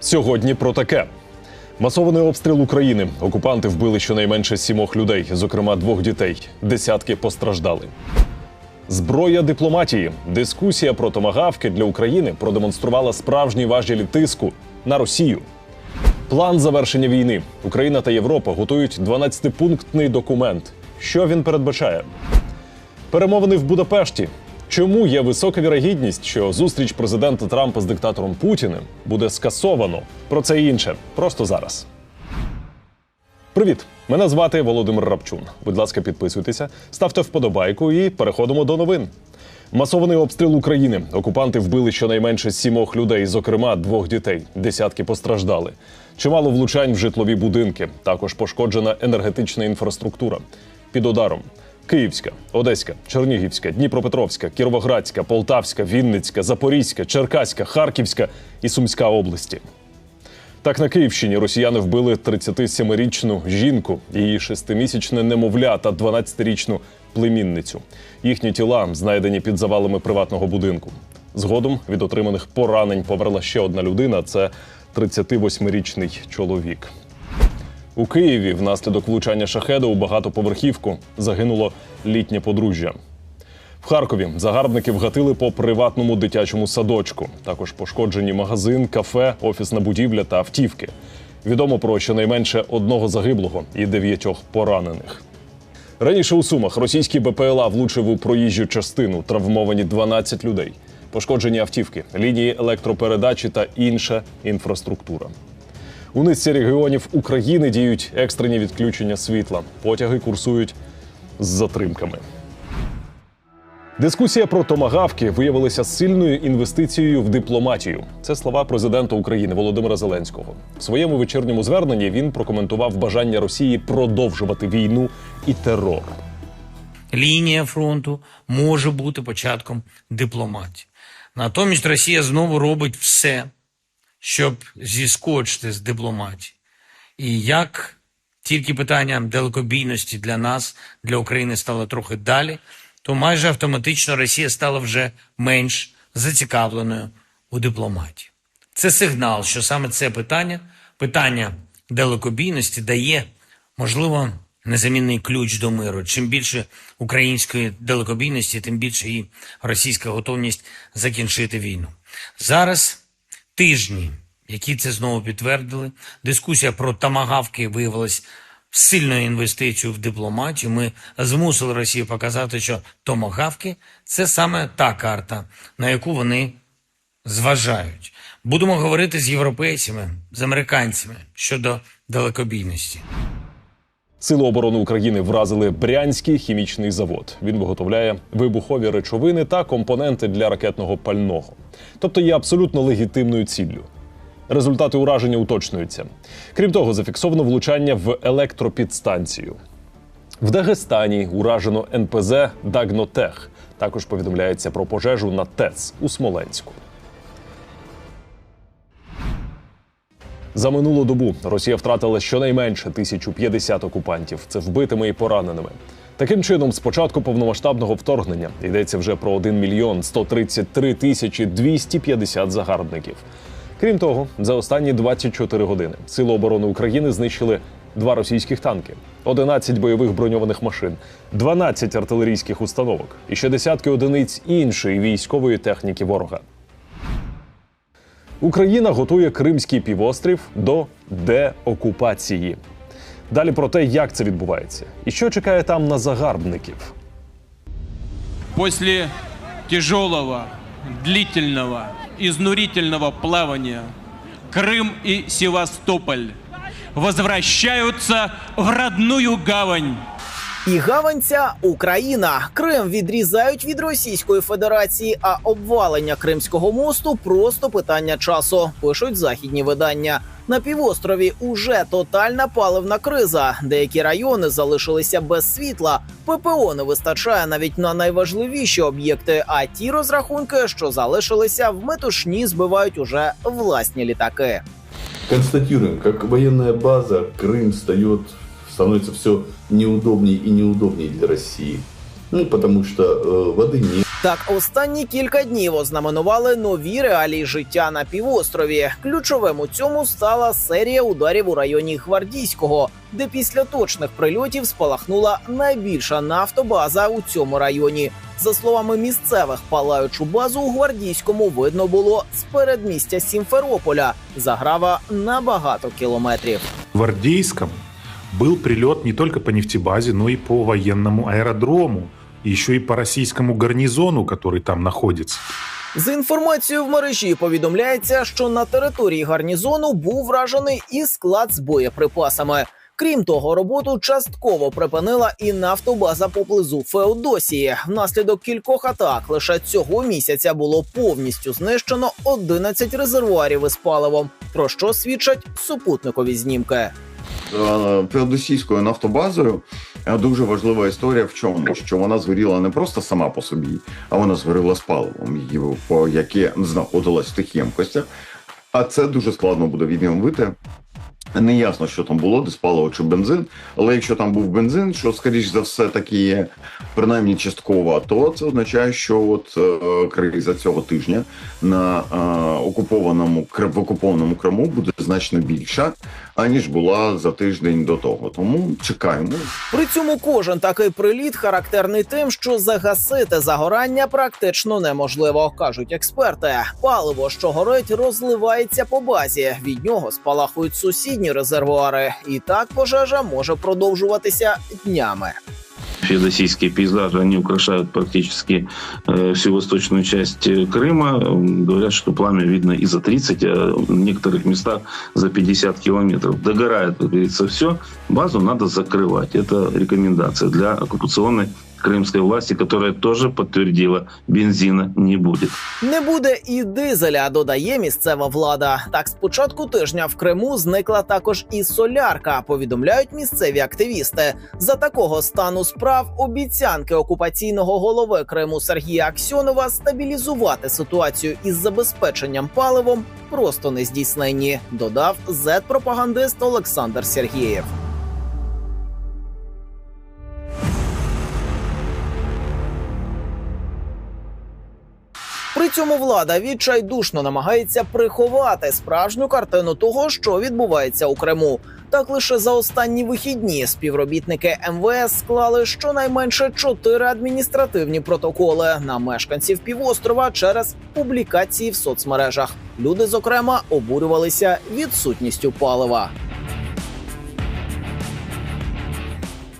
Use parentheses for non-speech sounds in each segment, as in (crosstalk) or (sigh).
Сьогодні про таке. Масований обстріл України. Окупанти вбили щонайменше сімох людей, зокрема двох дітей. Десятки постраждали. Зброя дипломатії. Дискусія про томагавки для України продемонструвала справжні важелі тиску на Росію. План завершення війни. Україна та Європа готують 12-пунктний документ. Що він передбачає? Перемовини в Будапешті. Чому є висока вірогідність, що зустріч президента Трампа з диктатором Путіним буде скасовано? Про це і інше просто зараз. Привіт! Мене звати Володимир Рапчун. Будь ласка, підписуйтеся, ставте вподобайку і переходимо до новин. Масований обстріл України. Окупанти вбили щонайменше сімох людей, зокрема двох дітей. Десятки постраждали. Чимало влучань в житлові будинки. Також пошкоджена енергетична інфраструктура. Під ударом Київська, Одеська, Чернігівська, Дніпропетровська, Кіровоградська, Полтавська, Вінницька, Запорізька, Черкаська, Харківська і Сумська області. Так на Київщині росіяни вбили 37-річну жінку, її шестимісячне немовля та 12-річну племінницю. Їхні тіла знайдені під завалами приватного будинку. Згодом від отриманих поранень померла ще одна людина. Це 38-річний чоловік. У Києві внаслідок влучання шахеда у багатоповерхівку загинуло літнє подружжя. В Харкові загарбники вгатили по приватному дитячому садочку. Також пошкоджені магазин, кафе, офісна будівля та автівки. Відомо про щонайменше одного загиблого і дев'ятьох поранених. Раніше у Сумах російський БПЛА влучив у проїжджу частину, травмовані 12 людей, пошкоджені автівки, лінії електропередачі та інша інфраструктура. У низці регіонів України діють екстрені відключення світла. Потяги курсують з затримками. Дискусія про томагавки виявилася сильною інвестицією в дипломатію. Це слова президента України Володимира Зеленського. В своєму вечірньому зверненні він прокоментував бажання Росії продовжувати війну і терор. лінія фронту може бути початком дипломатії. Натомість Росія знову робить все, щоб зіскочити з дипломатії. І як тільки питання далекобійності для нас, для України стало трохи далі, то майже автоматично Росія стала вже менш зацікавленою у дипломатії. Це сигнал, що саме це питання, питання далекобійності, дає, можливо, незамінний ключ до миру. Чим більше української далекобійності, тим більше і російська готовність закінчити війну. Зараз тижні, які це знову підтвердили, дискусія про тамагавки виявилась сильною інвестицією в дипломатію. Ми змусили Росію показати, що томагавки це саме та карта, на яку вони зважають. Будемо говорити з європейцями, з американцями щодо далекобійності. Сили оборони України вразили Брянський хімічний завод. Він виготовляє вибухові речовини та компоненти для ракетного пального, тобто є абсолютно легітимною ціллю. Результати ураження уточнюються. Крім того, зафіксовано влучання в електропідстанцію. В Дагестані уражено НПЗ Дагнотех. Також повідомляється про пожежу на ТЕЦ у Смоленську. За минулу добу Росія втратила щонайменше 1050 окупантів. Це вбитими і пораненими. Таким чином, з початку повномасштабного вторгнення йдеться вже про 1 мільйон 133 тисячі 250 загарбників. Крім того, за останні 24 години Сили оборони України знищили два російських танки, 11 бойових броньованих машин, 12 артилерійських установок і ще десятки одиниць іншої військової техніки ворога. Україна готує Кримський півострів до деокупації. Далі про те, як це відбувається, і що чекає там на загарбників. После тяжелого, длительного, изнурительного плавания Крым и Севастополь возвращаются в родную гавань. І гавань ця Україна. Крим відрізають від Російської Федерації, а обвалення Кримського мосту просто питання часу. Пишуть західні видання. На півострові уже тотальна паливна криза. Деякі райони залишилися без світла. ППО не вистачає навіть на найважливіші об'єкти. А ті розрахунки, що залишилися, в метушні збивають уже власні літаки. Констатируем, как военная база Крым встает, становится все неудобнее и неудобнее для России. Ну, потому что э, воды нет, Так, останні кілька днів ознаменували нові реалії життя на півострові. Ключовим у цьому стала серія ударів у районі Гвардійського, де після точних прильотів спалахнула найбільша нафтобаза у цьому районі. За словами місцевих, палаючу базу у Гвардійському видно було з передмістя Сімферополя. Заграва на багато кілометрів. В Гвардейском был прилет не только по нефтебазе, но и по военному аэродрому, и еще и по российскому гарнизону, который там находится. За інформацією в мережі повідомляється, що на території гарнізону був вражений і склад з боєприпасами. Крім того, роботу частково припинила і нафтобаза поблизу Феодосії. Внаслідок кількох атак лише цього місяця було повністю знищено 11 резервуарів із паливом, про що свідчать супутникові знімки. Е, Феодосійською нафтобазою е, дуже важлива історія в чому, що вона згоріла не просто сама по собі, а вона згоріла з паливом, яке знаходилось в тих ємкостях. А це дуже складно буде відновити. Не ясно, що там було, десь паливо чи бензин. Але якщо там був бензин, що скоріш за все таки є принаймні частково, то це означає, що от е, криза цього тижня на е, окупованому в окупованому Криму буде значно більша, аніж була за тиждень до того. Тому чекаємо. При цьому кожен такий приліт характерний тим, що загасити загорання практично неможливо, кажуть експерти. Паливо, що горить, розливається по базі. Від нього спалахують сусідні резервуари, і так пожежа може продовжуватися днями феодосийские пейзажи, они украшают практически э, всю восточную часть э, Крыма. М, Говорят, что пламя видно и за 30, а в некоторых местах за 50 километров. Догорает, как говорится, все. Базу надо закрывать. Это рекомендация для оккупационной крымской власти, которая тоже подтвердила, бензина не будет. Не буде і дизеля, додає місцева влада. Так, з початку тижня в Криму зникла також і солярка. Повідомляють місцеві активісти. За такого стану справ обіцянки окупаційного голови Криму Сергія Аксьонова стабілізувати ситуацію із забезпеченням паливом просто не здійсненні. Додав зет-пропагандист Олександр Сергієв. Цьому влада відчайдушно намагається приховати справжню картину того, що відбувається у Криму. Так лише за останні вихідні співробітники МВС склали щонайменше чотири адміністративні протоколи на мешканців півострова через публікації в соцмережах. Люди, зокрема, обурювалися відсутністю палива.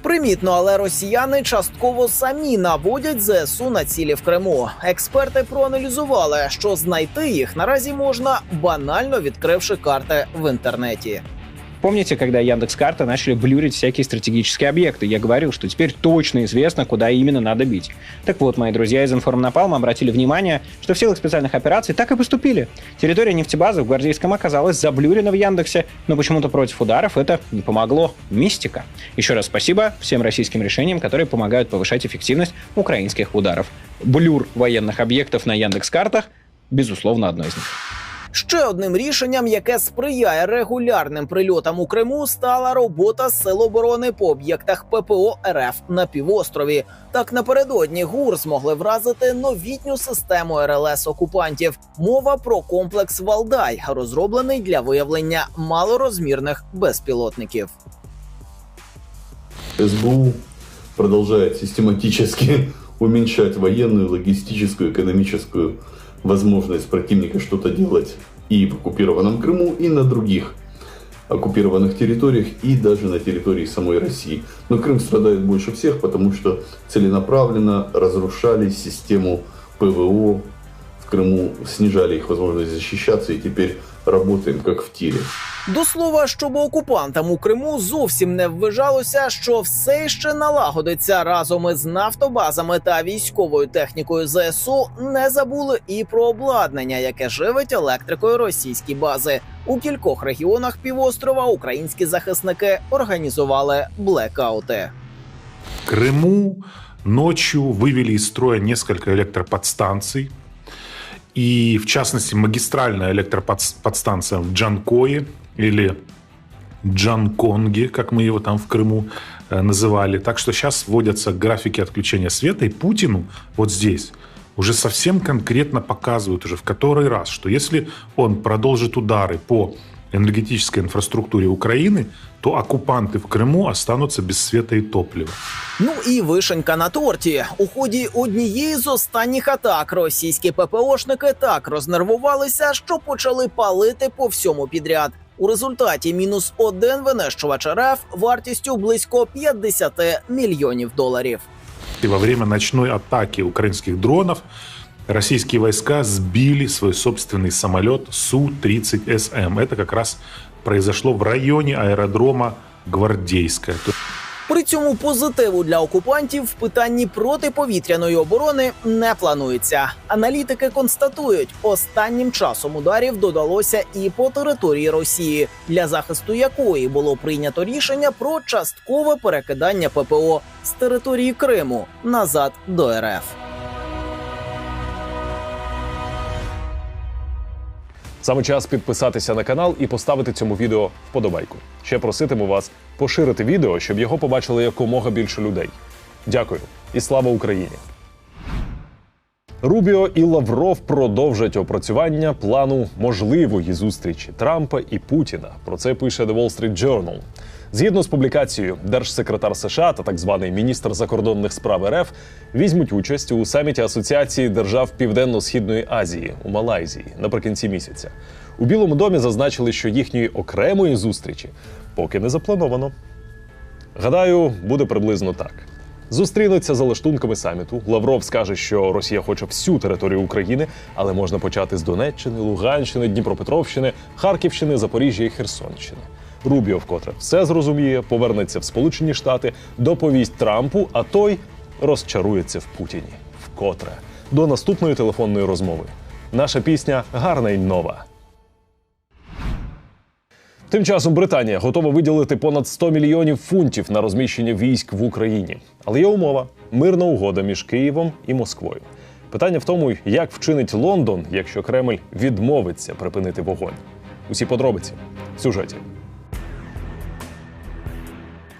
Примітно, але росіяни частково самі наводять ЗСУ на цілі в Криму. Експерти проаналізували, що знайти їх наразі можна банально відкривши карти в інтернеті. Помните, когда Яндекс.Карты начали блюрить всякие стратегические объекты? Я говорил, что теперь точно известно, куда именно надо бить. Так вот, мои друзья из Информнапалма обратили внимание, что в силах специальных операций так и поступили. Территория нефтебазы в Гвардейском оказалась заблюрена в Яндексе, но почему-то против ударов это не помогло. Мистика. Еще раз спасибо всем российским решениям, которые помогают повышать эффективность украинских ударов. Блюр военных объектов на Яндекс.Картах – безусловно, одно из них. Ще одним рішенням, яке сприяє регулярним прильотам у Криму, стала робота Сил оборони по об'єктах ППО РФ на півострові. Так напередодні ГУР змогли вразити новітню систему РЛС окупантів. Мова про комплекс Валдай, розроблений для виявлення малорозмірних безпілотників. СБУ продолжает систематически (laughs) уменьшать военную, логистическую, экономическую возможность противника что-то делать и в оккупированном Крыму, и на других оккупированных территориях, и даже на территории самой России. Но Крым страдает больше всех, потому что целенаправленно разрушали систему ПВО в Крыму, снижали их возможность защищаться, и теперь работаем как в тире. До слова, щоб окупантам у Криму зовсім не ввижалося, що все ще налагодиться разом із нафтобазами та військовою технікою ЗСУ. Не забули і про обладнання, яке живить електрикою російські бази. У кількох регіонах півострова українські захисники організували блекаути. В Крыму ночью вывели из строя несколько электроподстанций. И, в частности, магистральная электроподстанция в Джанкое или Джанконге, как мы его там в Крыму э, называли. Так что сейчас вводятся графики отключения света, и Путину вот здесь уже совсем конкретно показывают уже в который раз, что если он продолжит удары по энергетической инфраструктуре Украины, то оккупанты в Крыму останутся без света и топлива. Ну і вишенька на торті. У ході однієї з останніх атак російські ППОшники так рознервувалися, що почали палити по всьому підряд. У результаті мінус один винищувач РФ вартістю близько 50 мільйонів доларів. И во время ночной атаки украинских дронов российские войска сбили свой собственный самолет Су-30СМ. Это как раз произошло в районе аэродрома Гвардейская. При цьому позитиву для окупантів в питанні протиповітряної оборони не планується. Аналітики констатують, останнім часом ударів додалося і по території Росії, для захисту якої було прийнято рішення про часткове перекидання ППО з території Криму назад до РФ. Саме час підписатися на канал і поставити цьому відео вподобайку. Ще проситиму вас поширити відео, щоб його побачили якомога більше людей. Дякую і слава Україні! Рубіо і Лавров продовжать опрацювання плану можливої зустрічі Трампа і Путіна. Про це пише The Wall Street Journal. Згідно з публікацією, держсекретар США та так званий міністр закордонних справ РФ візьмуть участь у саміті Асоціації держав Південно-східної Азії у Малайзії наприкінці місяця. У Білому домі зазначили, що їхньої окремої зустрічі поки не заплановано. Гадаю, буде приблизно так. Зустрінуться за лаштунками саміту. Лавров скаже, що Росія хоче всю територію України, але можна почати з Донеччини, Луганщини, Дніпропетровщини, Харківщини, Запоріжжя і Херсонщини. Рубіо вкотре все зрозуміє, повернеться в Сполучені Штати, доповість Трампу, а той розчарується в Путіні. Вкотре. До наступної телефонної розмови. Наша пісня гарна й нова. Тим часом Британія готова виділити понад 100 мільйонів фунтів на розміщення військ в Україні. Але є умова мирна угода між Києвом і Москвою. Питання в тому, як вчинить Лондон, якщо Кремль відмовиться припинити вогонь. Усі подробиці в сюжеті.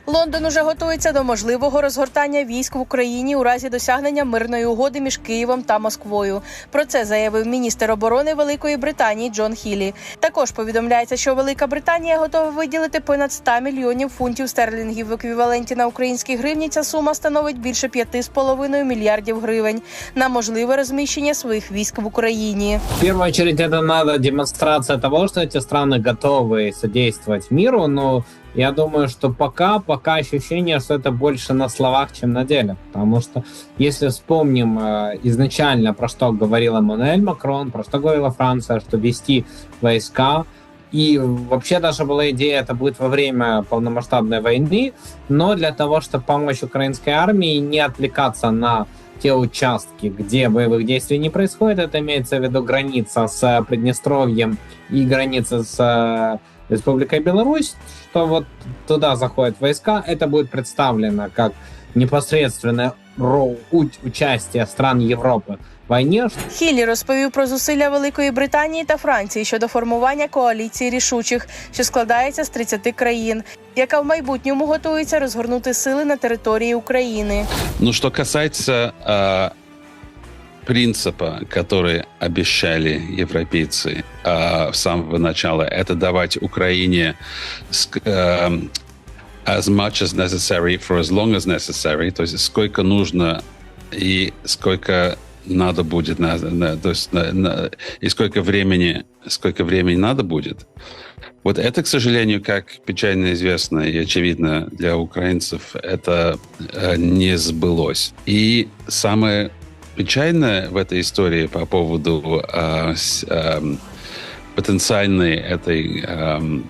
Лондон уже готується до можливого розгортання військ в Україні у разі досягнення мирної угоди між Києвом та Москвою. Про це заявив міністр оборони Великої Британії Джон Хілі. Також повідомляється, що Велика Британія готова виділити понад 100 мільйонів фунтів стерлінгів в еквіваленті на українські гривні. Ця сума становить більше 5,5 мільярдів гривень на можливе розміщення своїх військ в Україні. В первую очередь это надо демонстрация того, что эти страны готовы содействовать миру, но я думаю, что пока, пока ощущение, что это больше на словах, чем на деле. Потому что если вспомним э, изначально, про что говорил Эммануэль Макрон, про что говорила Франция, что вести войска, и вообще даже была идея, это будет во время полномасштабной войны, но для того, чтобы помочь украинской армии не отвлекаться на те участки, где боевых действий не происходит, это имеется в виду граница с Приднестровьем и граница с э, Республикой Беларусь, что вот туда заходят войска, это будет представлено как непосредственное ро- у- участие стран Европы в войне, Хілі розповів про зусилля Великої Британії та Франції щодо формування коаліції рішучих, що складається з 30 країн, яка в майбутньому готується розгорнути сили на території України. Ну, что касается э, принципа, который обещали европейцы э, с самого начала, это давать Украине э, as much as necessary for as long as necessary, то есть сколько нужно и сколько надо будет, на, на- то есть на- на- и сколько времени, сколько времени надо будет. Вот это, к сожалению, как печально известно и очевидно для украинцев, это э, не сбылось. И самое печальное в этой истории по поводу э, с- эм, потенциальной этой эм,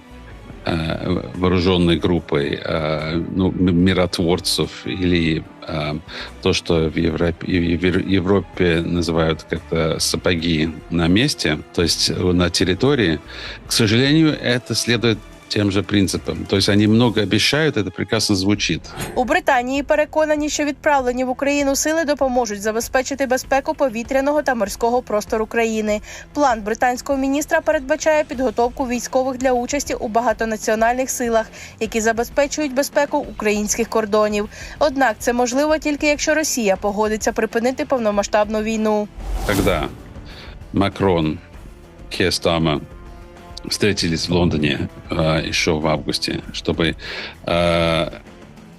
э, вооруженной группой э, ну, миротворцев или э, то, что в Европе, в Евро- Европе называют как-то сапоги на месте, то есть на территории, к сожалению, это следует тем же принципам. То есть они много обещают, это прекрасно звучит. У Британії переконані, що відправлені в Україну сили допоможуть забезпечити безпеку повітряного та морського простору країни. План британського міністра передбачає підготовку військових для участі у багатонаціональних силах, які забезпечують безпеку українських кордонів. Однак це можливо тільки якщо Росія погодиться припинити повномасштабну війну. Когда Макрон, Кестама встретились в Лондоне э, еще в августе, чтобы э,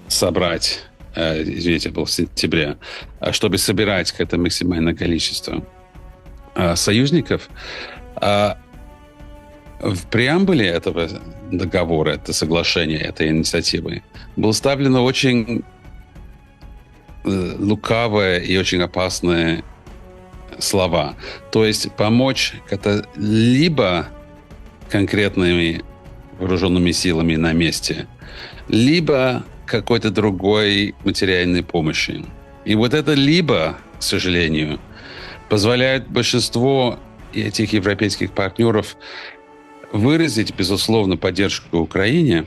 собрать, э, извините, был в сентябре, чтобы собирать какое-то максимальное количество э, союзников, э, в преамбуле этого договора, это соглашения, этой инициативы, было ставлено очень э, лукавое и очень опасное слова. То есть помочь это либо конкретными вооруженными силами на месте, либо какой-то другой материальной помощи. И вот это либо, к сожалению, позволяет большинству этих европейских партнеров выразить, безусловно, поддержку Украине,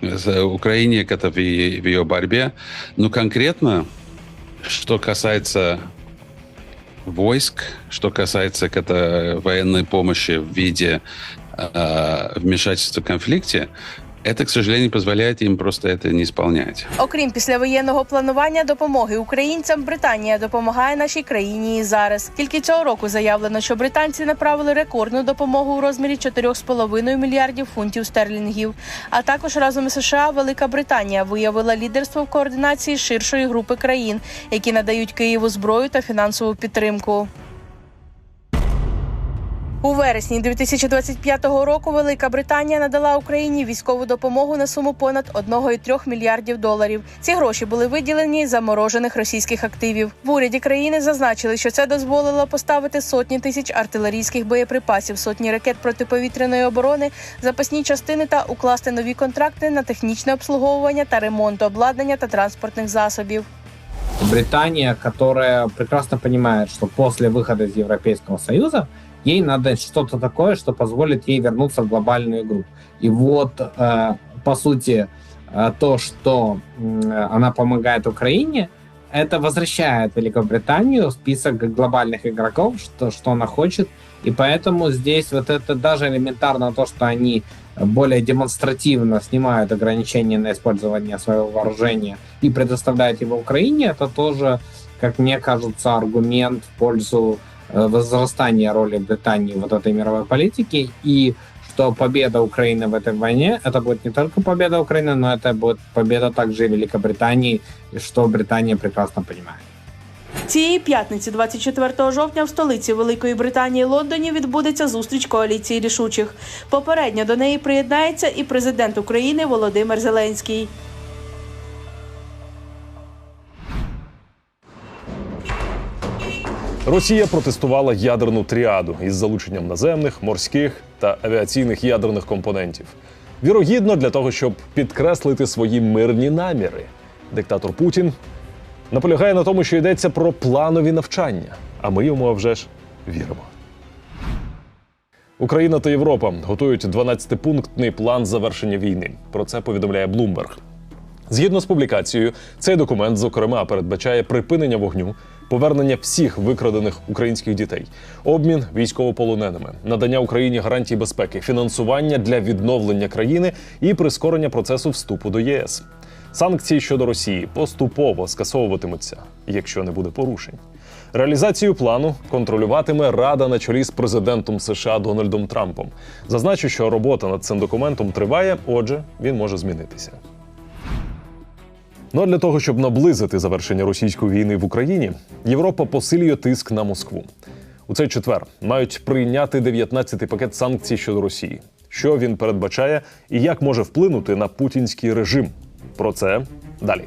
Украине как-то ее, в ее борьбе, но конкретно, что касается войск, что касается как-то военной помощи в виде э, вмешательства в конфликте, это, к сожалению, позволяет им просто это не исполнять. Окрім післявоєнного планування допомоги українцям, Британія допомагає нашій країні і зараз. Тільки цього року заявлено, що британці направили рекордну допомогу у розмірі 4,5 мільярдів фунтів стерлінгів. А також разом із США Велика Британія виявила лідерство в координації ширшої групи країн, які надають Києву зброю та фінансову підтримку. У вересні 2025 року Велика Британія надала Україні військову допомогу на суму понад 1,3 мільярдів доларів. Ці гроші були виділені з заморожених російських активів. В уряді країни зазначили, що це дозволило поставити сотні тисяч артилерійських боєприпасів, сотні ракет протиповітряної оборони, запасні частини та укласти нові контракти на технічне обслуговування та ремонт обладнання та транспортних засобів. Британия, которая прекрасно понимает, что после выхода из Европейского Союза ей надо что-то такое, что позволит ей вернуться в глобальную игру. И вот, э, по сути, э, то, что э, она помогает Украине, это возвращает Великобританию в список глобальных игроков, что, что она хочет. И поэтому здесь вот это даже элементарно то, что они более демонстративно снимают ограничения на использование своего вооружения и предоставляют его Украине, это тоже, как мне кажется, аргумент в пользу э, возрастания роли Британии в вот этой мировой политике и что победа Украины в этой войне, это будет не только победа Украины, но это будет победа также и Великобритании, и что Британия прекрасно понимает. Цієї п'ятниці, 24 жовтня, в столиці Великої Британії Лондоні відбудеться зустріч коаліції рішучих. Попередньо до неї приєднається і президент України Володимир Зеленський. Росія протестувала ядерну тріаду із залученням наземних, морських та авіаційних ядерних компонентів. Вірогідно, для того, щоб підкреслити свої мирні наміри. Диктатор Путін наполягає на тому, що йдеться про планові навчання, а ми йому а вже ж віримо. Україна та Європа готують 12-пунктний план завершення війни. Про це повідомляє Bloomberg. Згідно з публікацією, цей документ, зокрема, передбачає припинення вогню, повернення всіх викрадених українських дітей, обмін військовополоненими, надання Україні гарантій безпеки, фінансування для відновлення країни і прискорення процесу вступу до ЄС. Санкції щодо Росії поступово скасовуватимуться, якщо не буде порушень. Реалізацію плану контролюватиме Рада на чолі з президентом США Дональдом Трампом. Зазначу, що робота над цим документом триває, отже, він може змінитися. Ну а для того, щоб наблизити завершення російської війни в Україні, Європа посилює тиск на Москву. У цей четвер мають прийняти 19-й пакет санкцій щодо Росії. Що він передбачає і як може вплинути на путінський режим? Про це далі.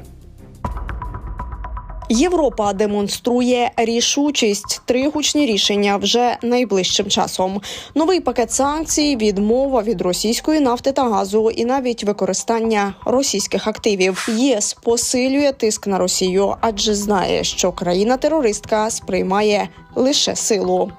Європа демонструє рішучість. Три гучні рішення вже найближчим часом. Новий пакет санкцій, відмова від російської нафти та газу, і навіть використання російських активів. ЄС посилює тиск на Росію, адже знає, що країна-терористка сприймає лише силу.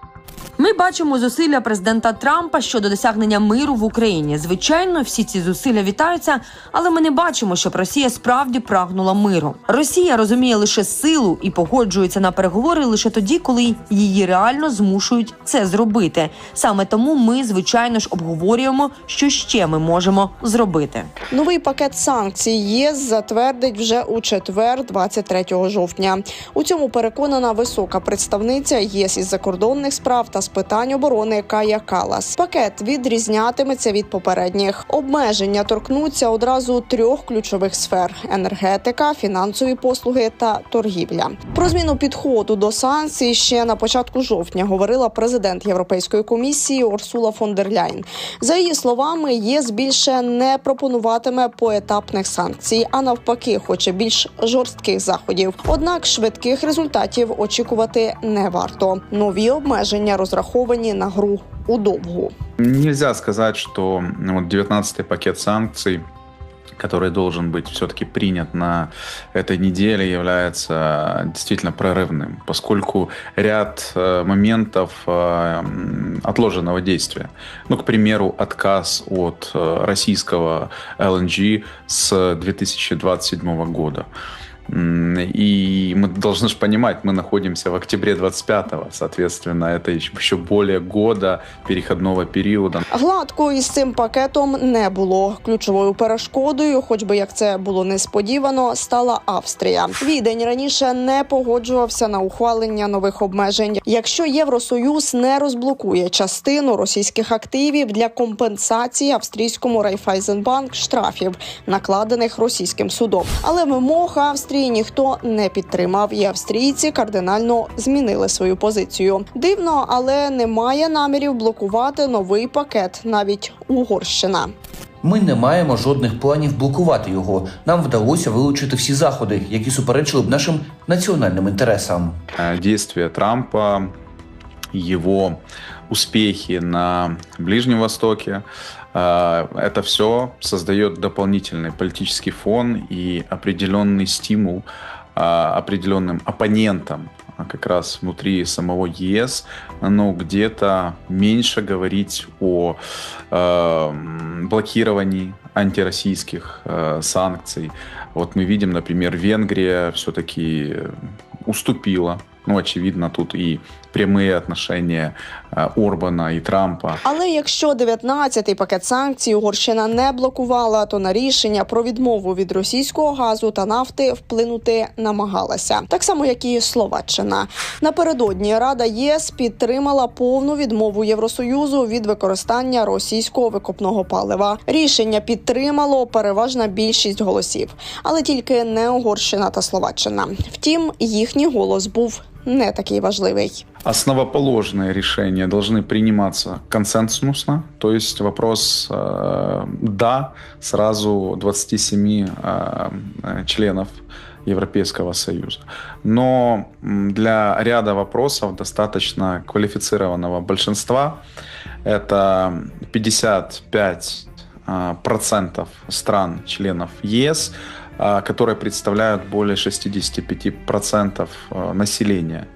Ми бачимо зусилля президента Трампа щодо досягнення миру в Україні. Звичайно, всі ці зусилля вітаються, але ми не бачимо, щоб Росія справді прагнула миру. Росія розуміє лише силу і погоджується на переговори лише тоді, коли її реально змушують це зробити. Саме тому ми, звичайно ж, обговорюємо, що ще ми можемо зробити. Новий пакет санкцій ЄС затвердить вже у четвер, 23 жовтня. У цьому переконана висока представниця ЄС із закордонних справ та з питань оборони Кая Калас. Пакет відрізнятиметься від попередніх. Обмеження торкнуться одразу трьох ключових сфер: енергетика, фінансові послуги та торгівля. Про зміну підходу до санкцій ще на початку жовтня говорила президент Європейської комісії Урсула фон дер Ляйн. За її словами, ЄС більше не пропонуватиме поетапних санкцій, а навпаки, хоче більш жорстких заходів. Однак швидких результатів очікувати не варто. Нові обмеження розраховані на гру у довгу. Нельзя сказать, что ну, вот 19-й пакет санкций который должен быть все-таки принят на этой неделе, является действительно прорывным, поскольку ряд э, моментов э, отложенного действия. Ну, к примеру, отказ от э, российского LNG с 2027 года. И мы должны же понимать, мы находимся в октябре 25-го, соответственно, это еще более года переходного периода. Гладко із цим пакетом не було. Ключовою перешкодою, хоч би як це було несподівано, стала Австрія. Відень раніше не погоджувався на ухвалення нових обмежень. Якщо Євросоюз не розблокує частину російських активів для компенсації австрійському Райфайзенбанк штрафів, накладених російським судом, але вимог Австрії. Австрії ніхто не підтримав, і австрійці кардинально змінили свою позицію. Дивно, але немає намірів блокувати новий пакет, навіть Угорщина. Ми не маємо жодних планів блокувати його. Нам вдалося вилучити всі заходи, які суперечили б нашим національним інтересам. Действия Трампа, его успехи на Ближнем Востоке, это все создает дополнительный политический фон и определенный стимул определенным оппонентам как раз внутри самого ЕС, но где-то меньше говорить о э, блокировании антироссийских э, санкций. Вот мы видим, например, Венгрия все-таки уступила. Ну, очевидно, тут и прямі отношения Орбана і Трампа. Але якщо 19-й пакет санкцій Угорщина не блокувала, то на рішення про відмову від російського газу та нафти вплинути намагалася, так само як і Словаччина. Напередодні Рада ЄС підтримала повну відмову Євросоюзу від використання російського викопного палива. Рішення підтримало переважна більшість голосів, але тільки не Угорщина та Словаччина. Втім, їхній голос був не такий важливий. Основоположные решения должны приниматься консенсусно, то есть вопрос э, «да» сразу 27 э, членов Европейского Союза. Но для ряда вопросов достаточно квалифицированного большинства. Это 55 э, процентов стран членов ЕС, которые представляют более 65% населения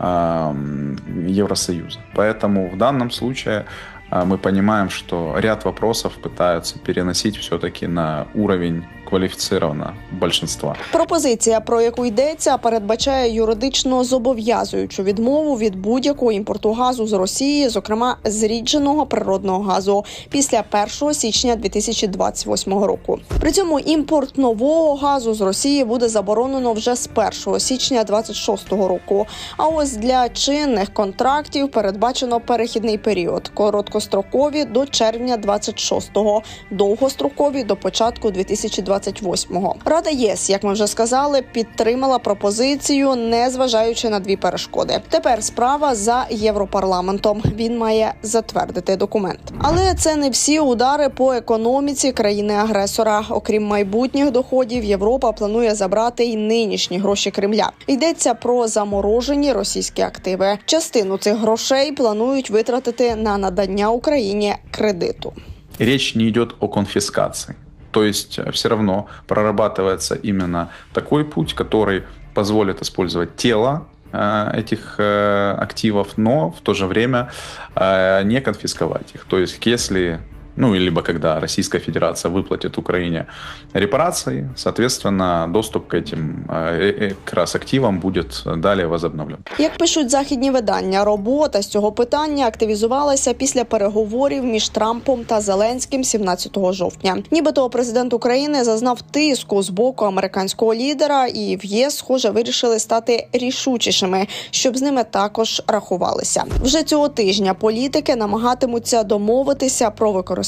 Евросоюза. Поэтому в данном случае мы понимаем, что ряд вопросов пытаются переносить все-таки на уровень кваліфіцировано большинства. Пропозиція, про яку йдеться, передбачає юридично зобов'язуючу відмову від будь-якого імпорту газу з Росії, зокрема зрідженого природного газу, після 1 січня 2028 року. При цьому імпорт нового газу з Росії буде заборонено вже з 1 січня 2026 року. А ось для чинних контрактів передбачено перехідний період: короткострокові до червня 26-го, довгострокові до початку 2028 28-го. Рада ЄС, як ми вже сказали, підтримала пропозицію, не зважаючи на дві перешкоди. Тепер справа за європарламентом. Він має затвердити документ. Але це не всі удари по економіці країни-агресора. Окрім майбутніх доходів, Європа планує забрати й нинішні гроші Кремля. Йдеться про заморожені російські активи. Частину цих грошей планують витратити на надання Україні кредиту. Речь не идет о конфискации. То есть все равно прорабатывается именно такой путь, который позволит использовать тело э, этих э, активов, но в то же время э, не конфисковать их. То есть, если ну, и либо когда Российская Федерация выплатит Украине репарации, соответственно, доступ к этим э, э, как раз активам будет далее возобновлен. Як пишуть західні видання, робота з цього питання активізувалася після переговорів між Трампом та Зеленським 17 жовтня. Нібито президент України зазнав тиску з боку американського лідера, і в ЄС, схоже, вирішили стати рішучішими, щоб з ними також рахувалися. Вже цього тижня політики намагатимуться домовитися про використання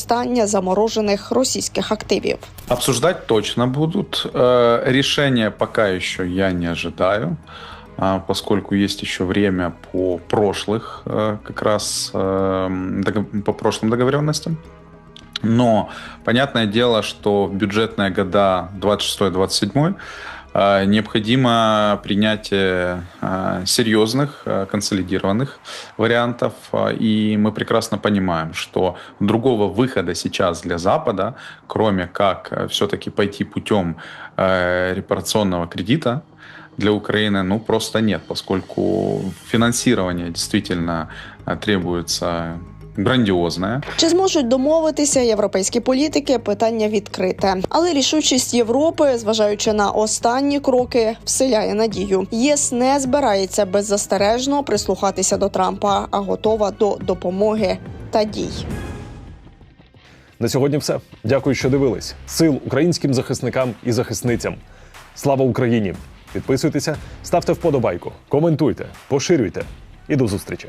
заморожених російських активів. Обсуждать точно будут. Э, Решения пока еще я не ожидаю, а, поскольку есть еще время по прошлых, э, как раз э, дог- по прошлым договоренностям. Но понятное дело, что бюджетные года 26-27 э, необходимо принятие э, серьезных, э, консолидированных вариантов. Э, И мы прекрасно понимаем, что другого выхода сейчас для Запада, кроме как все-таки пойти путем э, репарационного кредита, для Украины, ну, просто нет, поскольку финансирование действительно э, требуется грандиозное. Чи зможуть домовитися європейські політики? Питання відкрите, але рішучість Європи, зважаючи на останні кроки, вселяє надію. ЄС не збирається беззастережно прислухатися до Трампа, а готова до допомоги та дій. На сьогодні все. Дякую, що дивились. Сил українським захисникам і захисницям. Слава Україні! Підписуйтеся, ставте вподобайку, коментуйте, поширюйте і до зустрічі.